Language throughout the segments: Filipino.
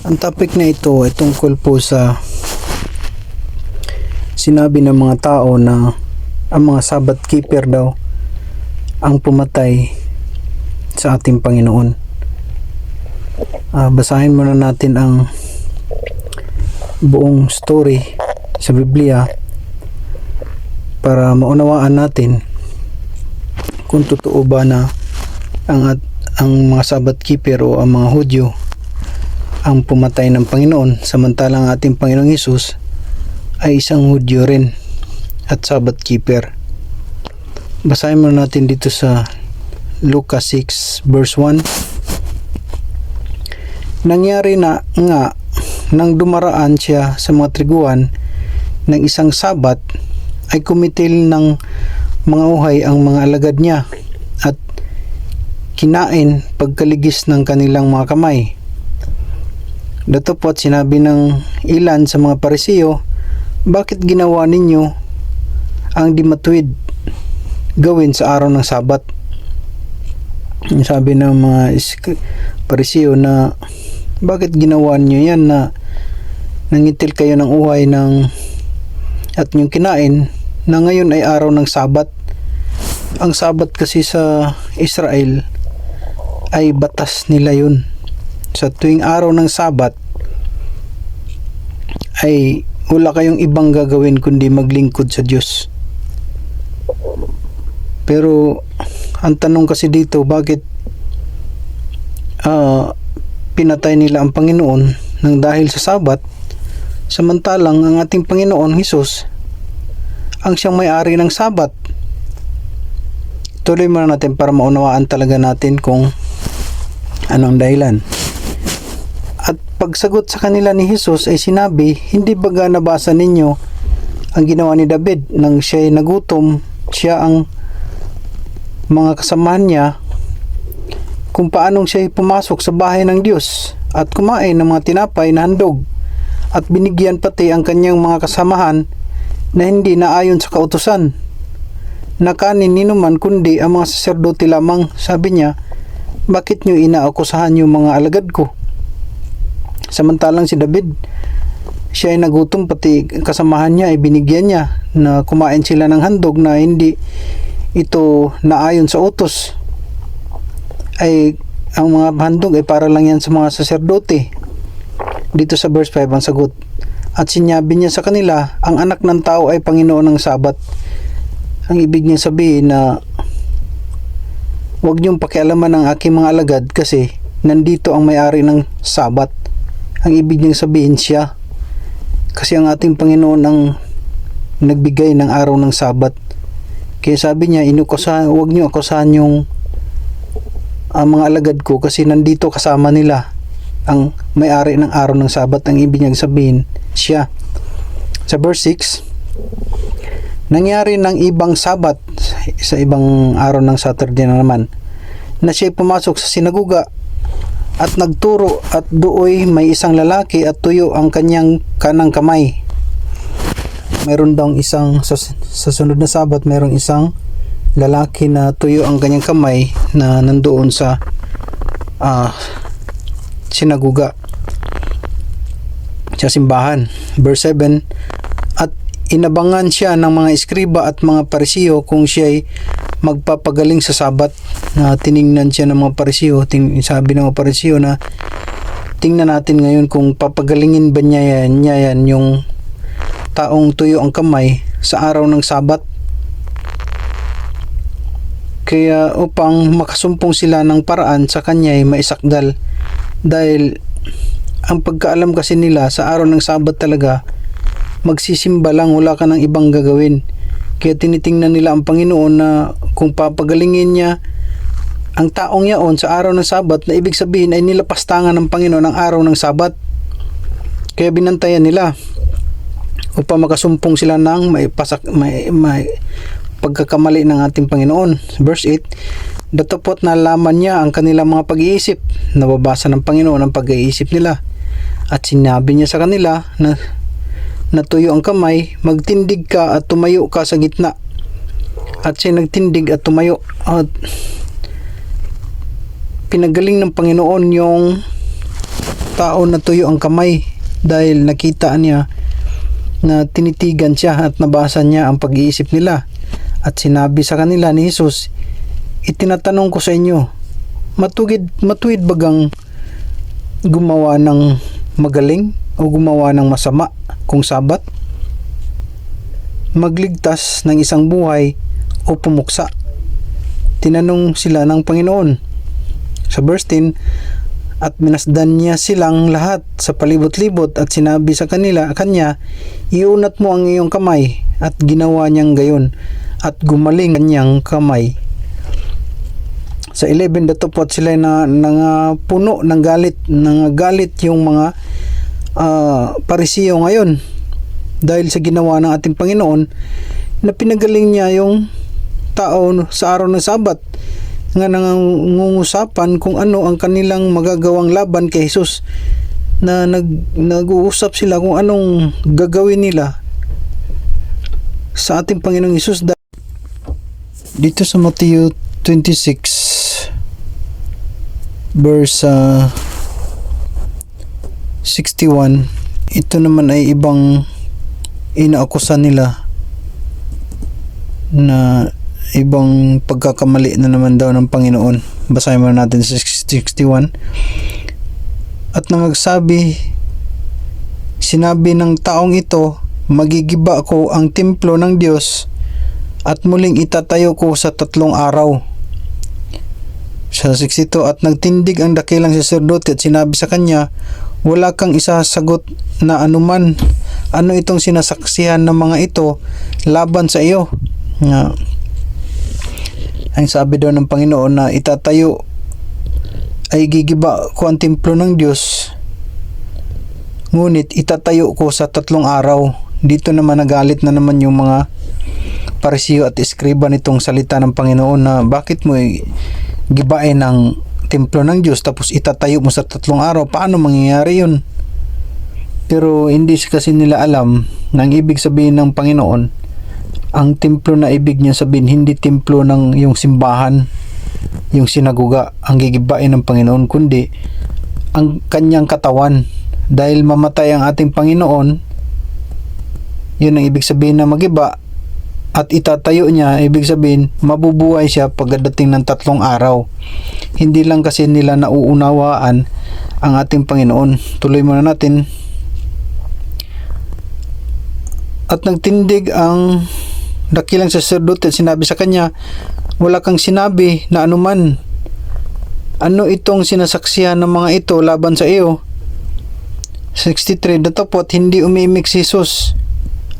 Ang topic na ito ay tungkol po sa sinabi ng mga tao na ang mga Sabbath keeper daw ang pumatay sa ating Panginoon. Ah, basahin muna natin ang buong story sa Biblia para maunawaan natin kung totoo ba na ang ang mga Sabbath keeper o ang mga Hudyo ang pumatay ng Panginoon samantalang ang ating Panginoong Hesus ay isang Hudyo rin at Sabbath keeper. Basahin muna natin dito sa Lucas 6 verse 1. Nangyari na nga nang dumaraan siya sa mga triguan ng isang sabat ay kumitil ng mga uhay ang mga alagad niya at kinain pagkaligis ng kanilang mga kamay. Datapot sinabi ng ilan sa mga parisiyo, bakit ginawa ninyo ang di matuwid gawin sa araw ng sabat? Sabi ng mga parisiyo na bakit ginawa niyo yan na nangitil kayo ng uhay ng at yung kinain na ngayon ay araw ng sabat. Ang sabat kasi sa Israel ay batas nila yun. Sa tuwing araw ng sabat ay wala kayong ibang gagawin kundi maglingkod sa Diyos. Pero ang tanong kasi dito bakit ah, pinatay nila ang Panginoon ng dahil sa sabat samantalang ang ating Panginoon Hesus ang siyang may-ari ng sabat. Tuloy muna natin para maunawaan talaga natin kung anong dahilan. Pagsagot sa kanila ni Jesus ay sinabi, hindi baga nabasa ninyo ang ginawa ni David? Nang siya ay nagutom, siya ang mga kasamahan niya kung paanong siya ay pumasok sa bahay ng Diyos at kumain ng mga tinapay na handog at binigyan pati ang kanyang mga kasamahan na hindi naayon sa kautusan. Na kanin ninuman kundi ang mga saserdote lamang. Sabi niya bakit nyo inaakusahan yung mga alagad ko samantalang si David siya ay nagutom pati kasamahan niya ay binigyan niya na kumain sila ng handog na hindi ito naayon sa utos. Ay ang mga handog ay para lang yan sa mga saserdote. Dito sa verse 5 ang sagot. At sinabi niya sa kanila ang anak ng tao ay Panginoon ng Sabat. Ang ibig niya sabihin na huwag niyong pakialaman ang aking mga alagad kasi nandito ang may-ari ng Sabat ang ibig niyang sabihin siya kasi ang ating Panginoon ang nagbigay ng araw ng Sabat. Kaya sabi niya inukusahan huwag niyo akusahan yung ang mga alagad ko kasi nandito kasama nila ang may-ari ng araw ng Sabat. Ang ibig niyang sabihin siya. Sa verse 6 nangyari ng ibang Sabat sa ibang araw ng Saturday na naman na siya pumasok sa sinaguga at nagturo at dooy may isang lalaki at tuyo ang kanyang kanang kamay mayroon daw isang sa, sa sunod na Sabat mayroong isang lalaki na tuyo ang kanyang kamay na nandoon sa ah, sinaguga sa simbahan. Verse 7, At inabangan siya ng mga eskriba at mga parisiyo kung siya ay magpapagaling sa sabat na tiningnan siya ng mga parisiyo ting, sabi ng mga parisiyo na tingnan natin ngayon kung papagalingin ba niya yan, niya yan yung taong tuyo ang kamay sa araw ng sabat kaya upang makasumpong sila ng paraan sa kanya ay maisakdal. Dahil ang pagkaalam kasi nila sa araw ng Sabat talaga magsisimba lang wala ka ng ibang gagawin kaya tinitingnan nila ang Panginoon na kung papagalingin niya ang taong yaon sa araw ng Sabat na ibig sabihin ay nilapastangan ng Panginoon ang araw ng Sabat kaya binantayan nila upang makasumpong sila ng may, pasak, may, may pagkakamali ng ating Panginoon verse 8 Datapot na laman niya ang kanilang mga pag-iisip. Nababasa ng Panginoon ang pag-iisip nila. At sinabi niya sa kanila na natuyo ang kamay, magtindig ka at tumayo ka sa gitna. At siya nagtindig at tumayo. At pinagaling ng Panginoon yung tao na tuyo ang kamay dahil nakita niya na tinitigan siya at nabasa niya ang pag-iisip nila. At sinabi sa kanila ni Jesus, Itinatanong ko sa inyo, matugid, matuwid bagang gumawa ng magaling o gumawa ng masama kung sabat? Magligtas ng isang buhay o pumuksa? Tinanong sila ng Panginoon. Sa verse 10, at minasdan niya silang lahat sa palibot-libot at sinabi sa kanila, kanya, iunat mo ang iyong kamay at ginawa niyang gayon at gumaling kanyang kamay. Sa 11 datupot sila na nang puno ng galit, nang galit yung mga ah, parisiyo ngayon. Dahil sa ginawa ng ating Panginoon na pinagaling niya yung tao sa araw ng Sabat nga nangungusapan kung ano ang kanilang magagawang laban kay Jesus na nag, nag-uusap sila kung anong gagawin nila sa ating Panginoong Jesus dito sa Matthew 26 verse ah, 61 ito naman ay ibang inaakusan nila na ibang pagkakamali na naman daw ng Panginoon. Basahin mo natin sa 61. At nang magsabi, sinabi ng taong ito, magigiba ko ang templo ng Diyos at muling itatayo ko sa tatlong araw. Sa 62, at nagtindig ang dakilang saserdote at sinabi sa kanya, wala kang isasagot na anuman. Ano itong sinasaksihan ng mga ito laban sa iyo? Nga, ang sabi daw ng Panginoon na itatayo ay gigiba ko ang templo ng Diyos ngunit itatayo ko sa tatlong araw dito naman nagalit na naman yung mga parisiyo at eskriba nitong salita ng Panginoon na bakit mo gibain ang templo ng Diyos tapos itatayo mo sa tatlong araw paano mangyayari yun? Pero hindi kasi nila alam ang ibig sabihin ng Panginoon ang templo na ibig niya sabihin hindi templo ng yung simbahan yung sinaguga ang gigibain ng Panginoon kundi ang kanyang katawan. Dahil mamatay ang ating Panginoon yun ang ibig sabihin na magiba at itatayo niya ibig sabihin mabubuhay siya pagdating ng tatlong araw. Hindi lang kasi nila nauunawaan ang ating Panginoon. Tuloy muna natin. At nagtindig ang dakilang sacerdote at sinabi sa kanya, wala kang sinabi na anuman. Ano itong sinasaksihan ng mga ito laban sa iyo? 63 Datapot hindi umiimik si Jesus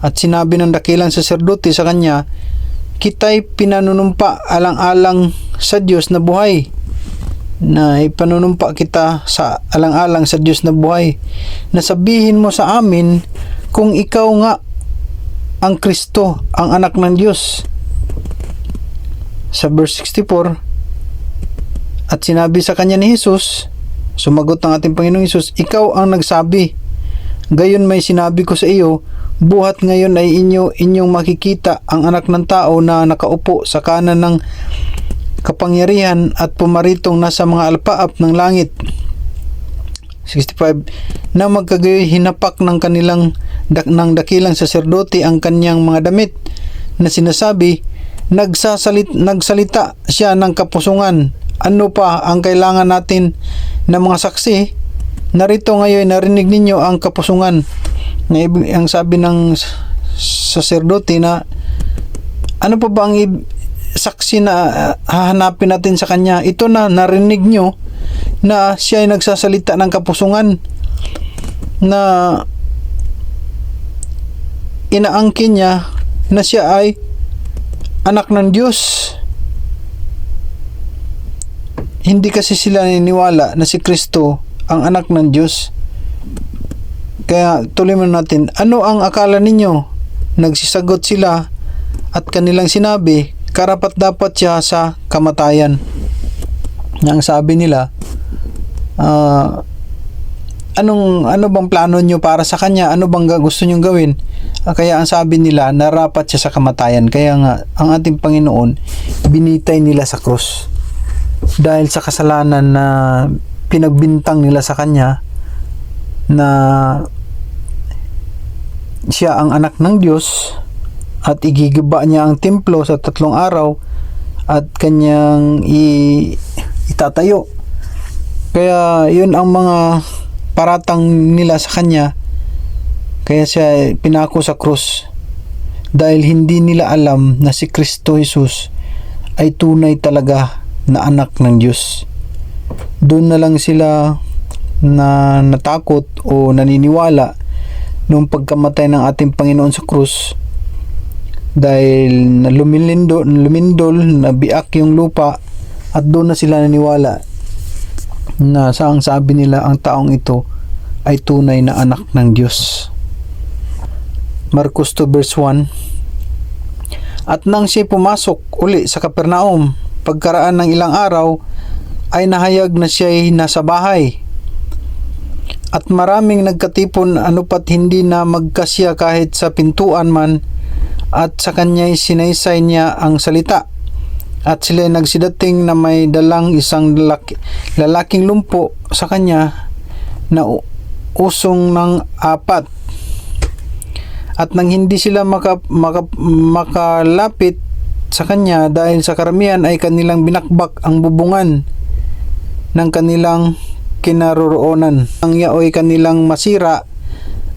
at sinabi ng dakilang sacerdote sa kanya, kita'y pinanunumpa alang-alang sa Diyos na buhay na ipanunumpa kita sa alang-alang sa Diyos na buhay na sabihin mo sa amin kung ikaw nga ang Kristo, ang anak ng Diyos. Sa verse 64, at sinabi sa kanya ni Jesus, sumagot ng ating Panginoong Jesus, ikaw ang nagsabi. Gayon may sinabi ko sa iyo, buhat ngayon ay inyo inyong makikita ang anak ng tao na nakaupo sa kanan ng kapangyarihan at pumaritong nasa mga alpaap ng langit. 65 na magkagayoy hinapak ng kanilang dak, ng dakilang saserdote ang kanyang mga damit na sinasabi nagsasalit nagsalita siya ng kapusungan. Ano pa ang kailangan natin ng mga saksi? Narito ngayon narinig ninyo ang kapusungan na ang sabi ng saserdote na ano pa ba ang saksi na ah, hahanapin natin sa kanya ito na narinig nyo na siya ay nagsasalita ng kapusungan na inaangkin niya na siya ay anak ng Diyos. Hindi kasi sila niniwala na si Kristo ang anak ng Diyos. Kaya tuloy mo natin, ano ang akala ninyo? Nagsisagot sila at kanilang sinabi, karapat dapat siya sa kamatayan. Ang sabi nila, ah, anong ano bang plano nyo para sa kanya? Ano bang gusto nyo gawin? Ah, kaya ang sabi nila, narapat siya sa kamatayan. Kaya nga, ang ating Panginoon, binitay nila sa krus. Dahil sa kasalanan na pinagbintang nila sa kanya, na siya ang anak ng Diyos at igigiba niya ang templo sa tatlong araw at kanyang i- itatayo. Kaya yun ang mga paratang nila sa kanya. Kaya siya pinako sa krus. Dahil hindi nila alam na si Kristo Jesus ay tunay talaga na anak ng Diyos. Doon na lang sila na natakot o naniniwala nung pagkamatay ng ating Panginoon sa krus dahil na lumilindo, lumindol, nabiak yung lupa at doon na sila naniwala na sa ang sabi nila ang taong ito ay tunay na anak ng Diyos. Marcos 2 verse 1 At nang siya pumasok uli sa Kapernaum, pagkaraan ng ilang araw, ay nahayag na siya'y nasa bahay. At maraming nagkatipon anupat hindi na magkasya kahit sa pintuan man at sa kanya'y sinaysay niya ang salita. At sila nagsidating na may dalang isang lalaki, lalaking lumpo sa kanya na usong ng apat. At nang hindi sila maka, maka, makalapit sa kanya dahil sa karamihan ay kanilang binakbak ang bubungan ng kanilang kinaroroonan. Ang yaoy kanilang masira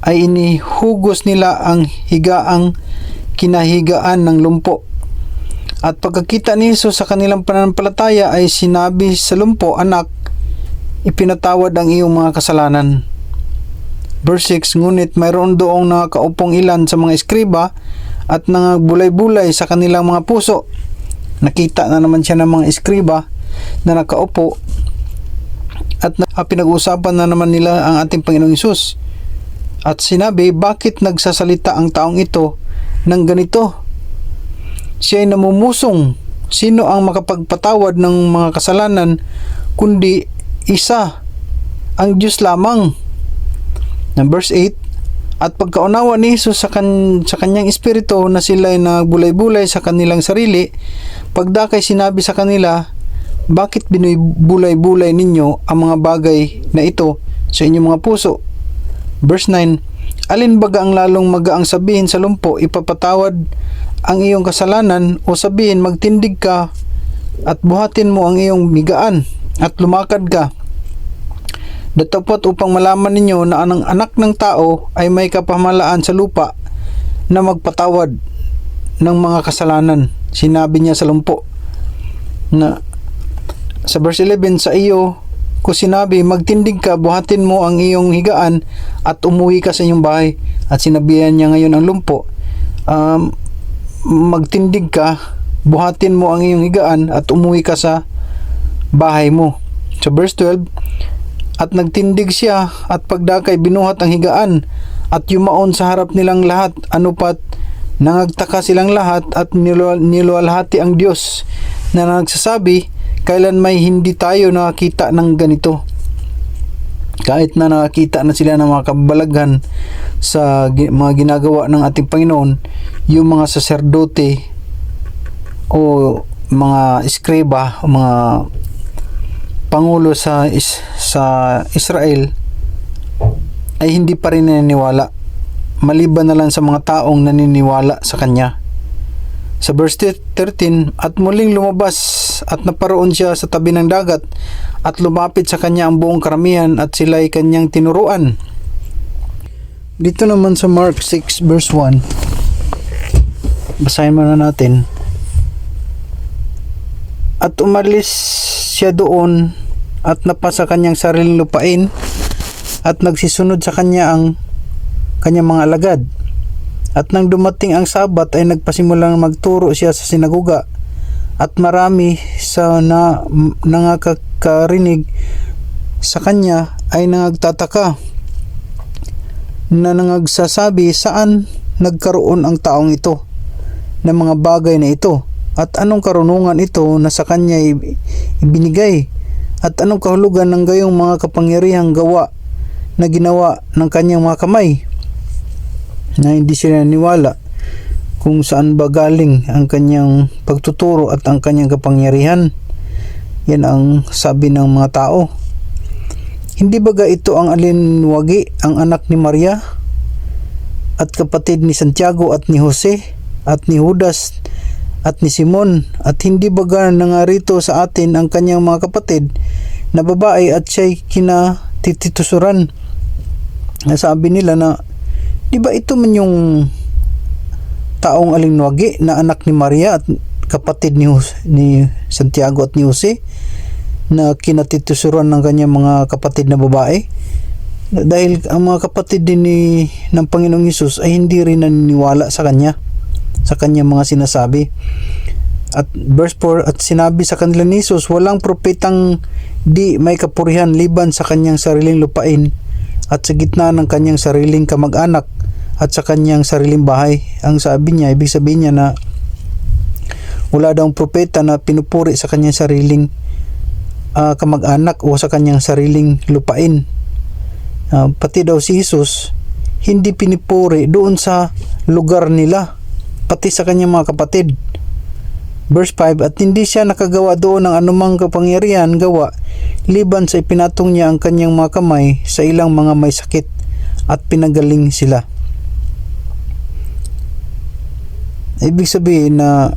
ay inihugos nila ang higaang kinahigaan ng lumpo. At pagkakita ni Jesus sa kanilang pananampalataya ay sinabi sa lumpo, Anak, ipinatawad ang iyong mga kasalanan. Verse 6, Ngunit mayroon doong nakakaupong ilan sa mga eskriba at nangagbulay-bulay sa kanilang mga puso. Nakita na naman siya ng mga eskriba na nakaupo at ah, pinag-uusapan na naman nila ang ating Panginoong Isus. At sinabi, bakit nagsasalita ang taong ito ng ganito? Siya ay namumusong. Sino ang makapagpatawad ng mga kasalanan kundi isa, ang Diyos lamang. Number 8, at pagkaunawa ni Jesus sa, kan, sa kanyang espiritu na sila ay nagbulay-bulay sa kanilang sarili, pagdakay sinabi sa kanila, bakit binubulay-bulay ninyo ang mga bagay na ito sa inyong mga puso? Verse 9, Alin baga ang lalong magaang sabihin sa lumpo, ipapatawad ang iyong kasalanan o sabihin magtindig ka at buhatin mo ang iyong migaan at lumakad ka. Datapot upang malaman ninyo na ang anak ng tao ay may kapamalaan sa lupa na magpatawad ng mga kasalanan. Sinabi niya sa lumpo na sa verse 11 sa iyo ko sinabi magtindig ka buhatin mo ang iyong higaan at umuwi ka sa iyong bahay. At sinabihan niya ngayon ang lumpo um, magtindig ka buhatin mo ang iyong higaan at umuwi ka sa bahay mo. Sa verse 12 at nagtindig siya at pagdakay binuhat ang higaan at yumaon sa harap nilang lahat. Anupat nangagtaka silang lahat at niluwal, niluwalhati ang Diyos na nagsasabi kailan may hindi tayo nakakita ng ganito? Kahit na nakakita na sila ng mga kabalaghan sa mga ginagawa ng ating Panginoon yung mga saserdote o mga eskreba o mga pangulo sa is, sa Israel ay hindi pa rin naniniwala. Maliban na lang sa mga taong naniniwala sa kanya sa verse 13 at muling lumabas at naparoon siya sa tabi ng dagat at lumapit sa kanya ang buong karamihan at sila ay kanyang tinuruan dito naman sa Mark 6 verse 1 basahin muna natin at umalis siya doon at napasa kanyang sariling lupain at nagsisunod sa kanya ang kanyang mga alagad. At nang dumating ang sabat ay nagpasimulang magturo siya sa sinaguga at marami sa na, nangakarinig sa kanya ay nangagtataka na nangagsasabi saan nagkaroon ang taong ito? Ng mga bagay na ito? At anong karunungan ito na sa kanya ibinigay? At anong kahulugan ng gayong mga kapangyarihang gawa na ginawa ng kanyang mga kamay na hindi sila naniwala kung saan ba galing ang kanyang pagtuturo at ang kanyang kapangyarihan. Yan ang sabi ng mga tao. Hindi baga ito ang alinwagi, ang anak ni Maria at kapatid ni Santiago at ni Jose at ni Judas at ni Simon. At hindi baga nangarito sa atin ang kanyang mga kapatid na babae at siya'y kinatititusuran. Sabi nila na di ba ito man yung taong alinwagi na anak ni Maria at kapatid ni, Jose- ni Santiago at ni Jose na kinatitusuran ng kanyang mga kapatid na babae? Dahil ang mga kapatid din ni ng Panginoong Hesus ay hindi rin naniniwala sa kanya sa kanyang mga sinasabi. At verse 4 at sinabi sa kanila ni Jesus walang propetang di may kapurihan liban sa kanyang sariling lupain at sa gitna ng kanyang sariling kamag-anak at sa kanyang sariling bahay. Ang sabi niya ibig sabihin niya na wala daw propeta na pinupuri sa kanyang sariling ah, kamag-anak o sa kanyang sariling lupain. Ah, pati daw si Jesus hindi pinipuri doon sa lugar nila pati sa kanyang mga kapatid. Verse 5 at hindi siya nakagawa doon ng anumang kapangyarihan gawa liban sa ipinatong niya ang kanyang mga kamay sa ilang mga may sakit at pinagaling sila ibig sabihin na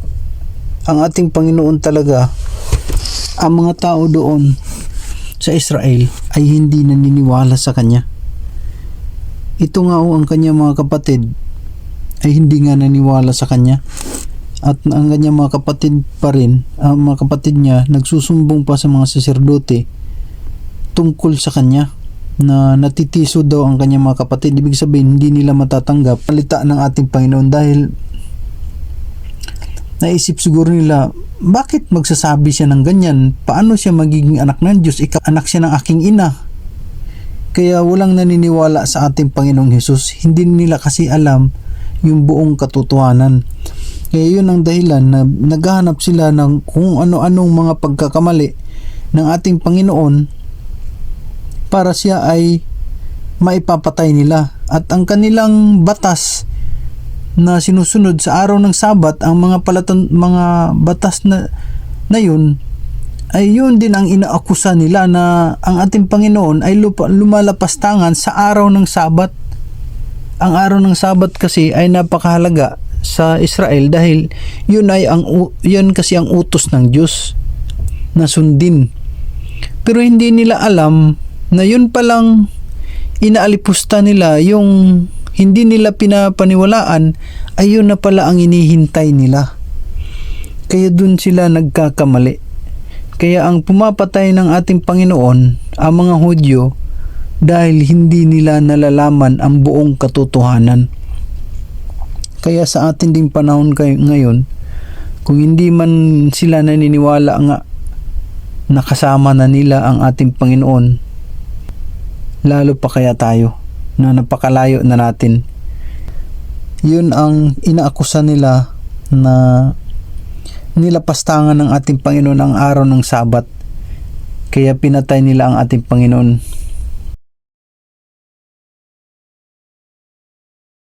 ang ating Panginoon talaga ang mga tao doon sa Israel ay hindi naniniwala sa kanya. Ito nga o ang kanyang mga kapatid ay hindi nga naniwala sa kanya. At ang kanyang mga kapatid pa rin, ang mga kapatid niya, nagsusumbong pa sa mga saserdote tungkol sa kanya na natitiso daw ang kanyang mga kapatid. Ibig sabihin, hindi nila matatanggap palita ng ating Panginoon dahil naisip siguro nila, bakit magsasabi siya ng ganyan? Paano siya magiging anak ng Diyos? Ika, anak siya ng aking ina. Kaya walang naniniwala sa ating Panginoong Hesus. Hindi nila kasi alam yung buong katotohanan. Kaya yun ang dahilan na naghahanap sila ng kung ano-anong mga pagkakamali ng ating Panginoon para siya ay maipapatay nila. At ang kanilang batas na sinusunod sa araw ng Sabat ang mga palatan mga batas na na yun ay yun din ang inaakusa nila na ang ating Panginoon ay lupa, lumalapastangan sa araw ng Sabat. Ang araw ng Sabat kasi ay napakahalaga sa Israel dahil yun ay ang yun kasi ang utos ng Diyos na sundin. Pero hindi nila alam na yun palang inaalipusta nila yung hindi nila pinapaniwalaan ay yun na pala ang inihintay nila. Kaya dun sila nagkakamali. Kaya ang pumapatay ng ating Panginoon, ang mga Hudyo, dahil hindi nila nalalaman ang buong katotohanan. Kaya sa atin ding panahon kay ngayon, kung hindi man sila naniniwala nga nakasama na nila ang ating Panginoon, lalo pa kaya tayo na napakalayo na natin. Yun ang inaakusa nila na nilapastangan ng ating Panginoon ang araw ng Sabat. Kaya pinatay nila ang ating Panginoon